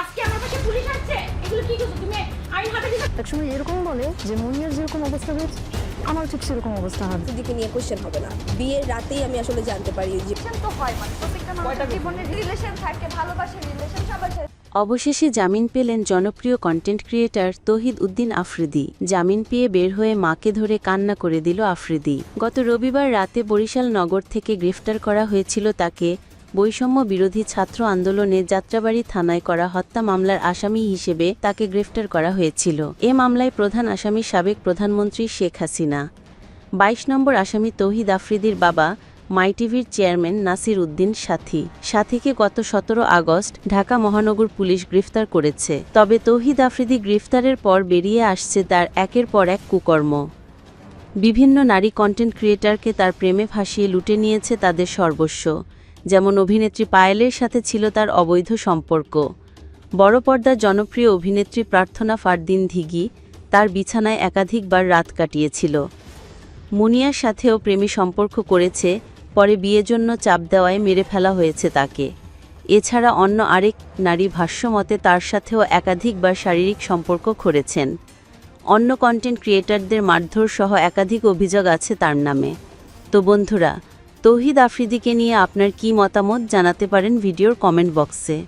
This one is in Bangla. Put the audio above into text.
আজকে আমার পাশে পুলিশ আসছে? এগুলো কি করছ তুমি? আইন হাতে দিছো একসময় এরকম বলে যে মুনিয়ার যেরকম অবস্থা হয়েছে আমার ঠিক সেরকম অবস্থা হবে। দিকে নিয়ে কোশ্চেন হবে না। বিয়ের রাতেই আমি আসলে জানতে পারি যে তো হয় মানে প্রত্যেকটা মানুষের জীবনে রিলেশন থাকে ভালোবাসার রিলেশন সবার অবশেষে জামিন পেলেন জনপ্রিয় কন্টেন্ট ক্রিয়েটর তহিদ উদ্দিন আফ্রিদি। জামিন পেয়ে বের হয়ে মাকে ধরে কান্না করে দিল আফ্রিদি। গত রবিবার রাতে বরিশাল নগর থেকে গ্রেফতার করা হয়েছিল তাকে বৈষম্য বিরোধী ছাত্র আন্দোলনে যাত্রাবাড়ি থানায় করা হত্যা মামলার আসামি হিসেবে তাকে গ্রেফতার করা হয়েছিল। এ মামলায় প্রধান আসামি সাবেক প্রধানমন্ত্রী শেখ হাসিনা। বাইশ নম্বর আসামি তৌহিদ আফ্রিদির বাবা মাই টিভির চেয়ারম্যান নাসির উদ্দিন সাথী। সাথীকে গত সতেরো আগস্ট ঢাকা মহানগর পুলিশ গ্রেফতার করেছে। তবে তৌহিদ আফ্রিদি গ্রেফতারের পর বেরিয়ে আসছে তার একের পর এক কুকর্ম। বিভিন্ন নারী কন্টেন্ট ক্রিয়েটারকে তার প্রেমে ফাঁসিয়ে লুটে নিয়েছে তাদের সর্বস্ব। যেমন অভিনেত্রী পায়েলের সাথে ছিল তার অবৈধ সম্পর্ক। বড় পর্দার জনপ্রিয় অভিনেত্রী প্রার্থনা ফারদিন ধিগি তার বিছানায় একাধিকবার রাত কাটিয়েছিল। মুনিয়ার সাথেও প্রেমী সম্পর্ক করেছে পরে বিয়ের জন্য চাপ দেওয়ায় মেরে ফেলা হয়েছে তাকে। এছাড়া অন্য আরেক নারী ভাষ্যমতে তার সাথেও একাধিকবার শারীরিক সম্পর্ক করেছেন। অন্য কন্টেন্ট ক্রিয়েটারদের মারধর সহ একাধিক অভিযোগ আছে তার নামে। তো বন্ধুরা, তৌহিদ আফ্রিদিকে নিয়ে আপনার কি মতামত জানাতে পারেন ভিডিওর কমেন্ট বক্সে।